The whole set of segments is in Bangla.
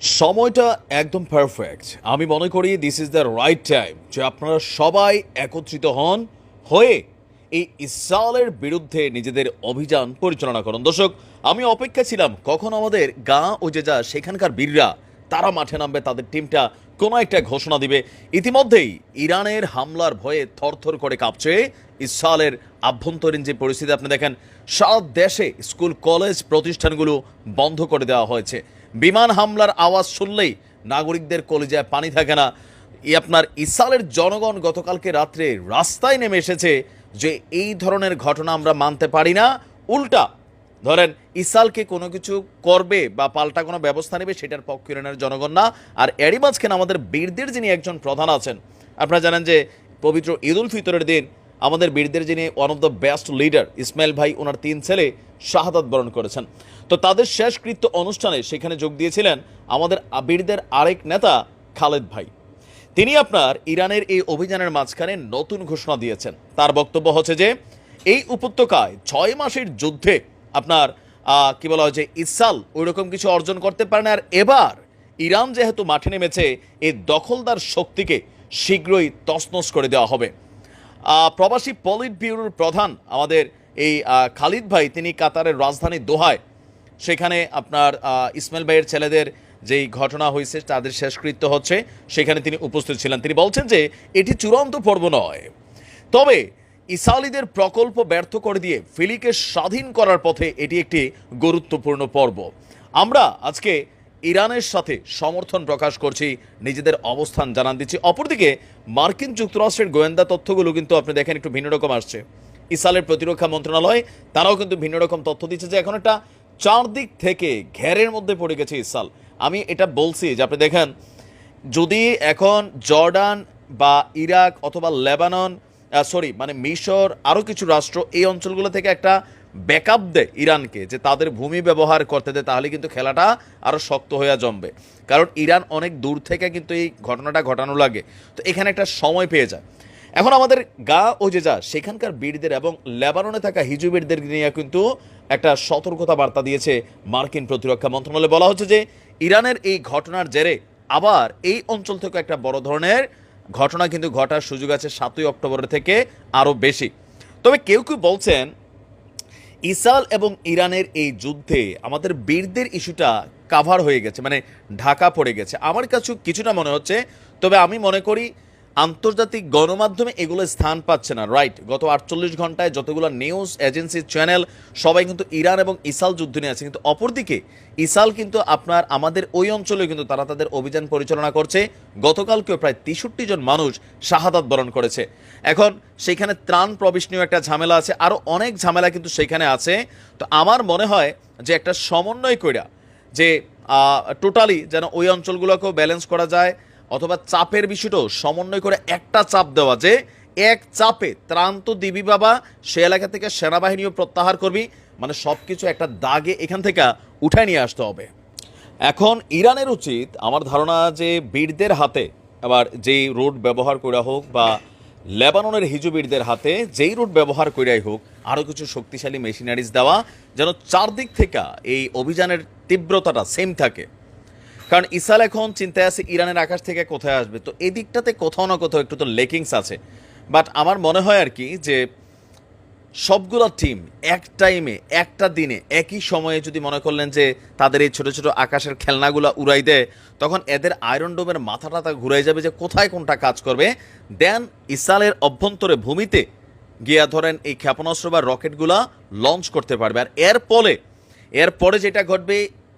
সময়টা একদম পারফেক্ট আমি মনে করি this is the right time যে আপনারা সবাই একত্রিত হন হয়ে এই ইসরায়েলের বিরুদ্ধে নিজেদের অভিযান পরিচালনা করুন। দর্শক, আমি অপেক্ষা ছিলাম কখন আমাদের গাঁ ও যে যা সেখানকার বীররা, তারা মাঠে নামবে, তাদের টিমটা কোনো একটা ঘোষণা দিবে। ইতিমধ্যেই ইরানের হামলার ভয়ে থরথর করে কাঁপছে ইসরায়েলের আভ্যন্তরীণ যে পরিস্থিতি। আপনি দেখেন, সারা দেশে স্কুল, কলেজ প্রতিষ্ঠানগুলো বন্ধ করে দেওয়া হয়েছে। বিমান হামলার আওয়াজ শুনলেই নাগরিকদের কলিজায় পানি থাকে না। আপনার ইসালের জনগণ গতকালকে রাত্রে রাস্তায় নেমে এসেছে যে এই ধরনের ঘটনা আমরা মানতে পারি না। উল্টা, ধরেন ইসালকে কোনো কিছু করবে বা পাল্টা কোনো ব্যবস্থা নেবে সেটার পক্ষ ইরানের জনগণ না। আর এরই মাঝখানে আমাদের বীরদের যিনি একজন প্রধান আছেন, আপনারা জানেন যে পবিত্র ঈদ উল ফিতরের দিন আমাদের বীরদের যিনি one of the best leader Ismail ভাই, ওনার তিন ছেলে শাহাদাত বরণ করেছেন। তো তাদের শেষকৃত্য অনুষ্ঠানে সেখানে যোগ দিয়েছিলেন আমাদের বীরদের আরেক নেতা খালেদ ভাই। তিনি আপনার ইরানের এই অভিযানের মাঝখানে নতুন ঘোষণা দিয়েছেন। তার বক্তব্য হচ্ছে যে, এই উপত্যকায় ছয় মাসের যুদ্ধে আপনার কি বলা হয় যে, ইসাল ওইরকম কিছু অর্জন করতে পারে না আর এবার ইরান যেহেতু মাঠে নেমেছে এই দখলদার শক্তিকে শীঘ্রই তছনছ করে দেওয়া হবে। প্রবাসী পলিট ব্যুরোর প্রধান আমাদের এই খালিদ ভাই, তিনি কাতারের রাজধানী দোহায়। সেখানে আপনার ইসমাইল ভাইয়ের ছেলেদের যেই ঘটনা হয়েছে, তাদের শেষকৃত্য হচ্ছে, সেখানে তিনি উপস্থিত ছিলেন। তিনি বলছেন যে, এটি চূড়ান্ত পর্ব নয়। তবে ইসালিদের প্রকল্প ব্যর্থ করে দিয়ে ফিলিকে স্বাধীন করার পথে এটি একটি গুরুত্বপূর্ণ পর্ব। আমরা আজকে ইরানের সাথে সমর্থন প্রকাশ করছি, নিজেদের অবস্থান জানান দিচ্ছি। অপরদিকে, মার্কিন যুক্তরাষ্ট্রের গোয়েন্দা তথ্যগুলো কিন্তু আপনি দেখেন একটু ভিন্ন রকম আসছে। ইসালের প্রতিরক্ষা মন্ত্রণালয়, তারাও কিন্তু ভিন্ন রকম তথ্য দিচ্ছে যে এখন একটা চারদিক থেকে ঘেরের মধ্যে পড়ে গেছে ইসাল আমি এটা বলছি যে আপনি দেখেন, যদি এখন জর্ডান বা ইরাক অথবা লেবানন সরি মানে মিশর, আরও কিছু রাষ্ট্র এই অঞ্চলগুলো থেকে একটা ব্যাকআপ দেয় ইরানকে যে তাদের ভূমি ব্যবহার করতে দেয়, তাহলে কিন্তু খেলাটা আরও শক্ত হয়ে জমবে। কারণ ইরান অনেক দূর থেকে কিন্তু এই ঘটনাটা ঘটানো লাগে। তো এখানে একটা সময় পেয়ে যায়। এখন আমাদের গা ও যে যা, সেখানকার বীরদের এবং লেবাননে থাকা হিজু বীরদের নিয়ে কিন্তু একটা সতর্কতা বার্তা দিয়েছে মার্কিন প্রতিরক্ষা মন্ত্রণালয়ে। বলা হচ্ছে যে, ইরানের এই ঘটনার জেরে আবার এই অঞ্চল থেকে একটা বড় ধরনের ঘটনা কিন্তু ঘটার সুযোগ আছে সাতই অক্টোবর থেকে আরও বেশি। তবে কেউ কেউ বলছেন ইসাল এবং ইরানের এই যুদ্ধে আমাদের বীরদের ইস্যুটা কাভার হয়ে গেছে মানে ঢাকা পড়ে গেছে। আমার কাছে কিছুটা মনে হচ্ছে, তবে আমি মনে করি আন্তর্জাতিক গণমাধ্যমে এগুলো স্থান পাচ্ছে না। রাইট গত আটচল্লিশ ঘন্টায় যতগুলো নিউজ এজেন্সি চ্যানেল সবাই কিন্তু ইরান এবং ইসাল যুদ্ধ নিয়ে আছে। কিন্তু অপরদিকে, ইসাল কিন্তু আপনার আমাদের ওই অঞ্চলে কিন্তু তারা তাদের অভিযান পরিচালনা করছে। গতকালকেও প্রায় তেষট্টি জন মানুষ শাহাদাত বরণ করেছে। এখন সেখানে ত্রাণ প্রবেশ নিয়েও একটা ঝামেলা আছে। আরও অনেক ঝামেলা কিন্তু সেখানে আছে। তো আমার মনে হয় যে একটা সমন্বয় কইরা যে টোটালি যেন ওই অঞ্চলগুলোকেও ব্যালেন্স করা যায়। অথবা চাপের বিষয়টাও সমন্বয় করে একটা চাপ দেওয়া যে, এক চাপে ত্রাণ তো দিবি বাবা, সে এলাকা থেকে সেনাবাহিনীও প্রত্যাহার করবি। মানে সব কিছু একটা দাগে এখান থেকে উঠায় নিয়ে আসতে হবে। এখন ইরানের উচিত আমার ধারণা যে, বীরদের হাতে, আবার যেই রুট ব্যবহার করা হোক বা লেবাননের হিজুবীরদের হাতে যেই রুট ব্যবহার করাই হোক আরও কিছু শক্তিশালী মেশিনারিজ দেওয়া যেন চারদিক থেকে এই অভিযানের তীব্রতাটা সেম থাকে। কারণ ইসাল এখন চিন্তায় আছে ইরানের আকাশ থেকে কোথায় আসবে। তো এই দিকটাতে কোথাও না কোথাও একটু তো লেকিংস আছে। বাট আমার মনে হয় আর কি যে সবগুলো টিম এক টাইমে, একটা দিনে, একই সময়ে যদি মনে করলেন যে তাদের এই ছোটো ছোটো আকাশের খেলনাগুলো উড়াই দেয়, তখন এদের আয়রন ডোমের মাথা টাথা ঘুরে যাবে যে কোথায় কোনটা কাজ করবে। দেন ইসালের অভ্যন্তরে ভূমিতে গিয়া ধরেন এই ক্ষেপণাস্ত্র বা রকেটগুলা লঞ্চ করতে পারবে। আর এর ফলে এরপরে যেটা ঘটবে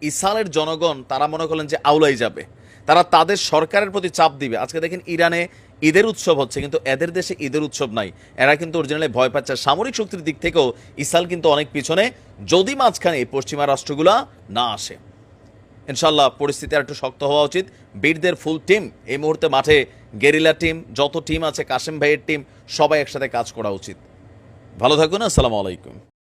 ইসালের জনগণ, তারা মনে করলেন যে আউলাই যাবে। তারা তাদের সরকারের প্রতি চাপ দিবে। আজকে দেখেন ইরানে ঈদের উৎসব হচ্ছে, কিন্তু এদের দেশে ঈদের উৎসব নাই। এরা কিন্তু অরিজিনালি ভয় পাচ্ছে। সামরিক শক্তির দিক থেকেও ইসাল কিন্তু অনেক পিছনে। যদি মাঝখানে পশ্চিমা রাষ্ট্রগুলা না আসে ইনশাল্লাহ পরিস্থিতি আর একটু শক্ত হওয়া উচিত। বীরদের ফুল টিম এই মুহূর্তে মাঠে গেরিলা টিম যত টিম আছে কাশেম ভাইয়ের টিম সবাই একসাথে কাজ করা উচিত। ভালো থাকুন, আসসালামু আলাইকুম।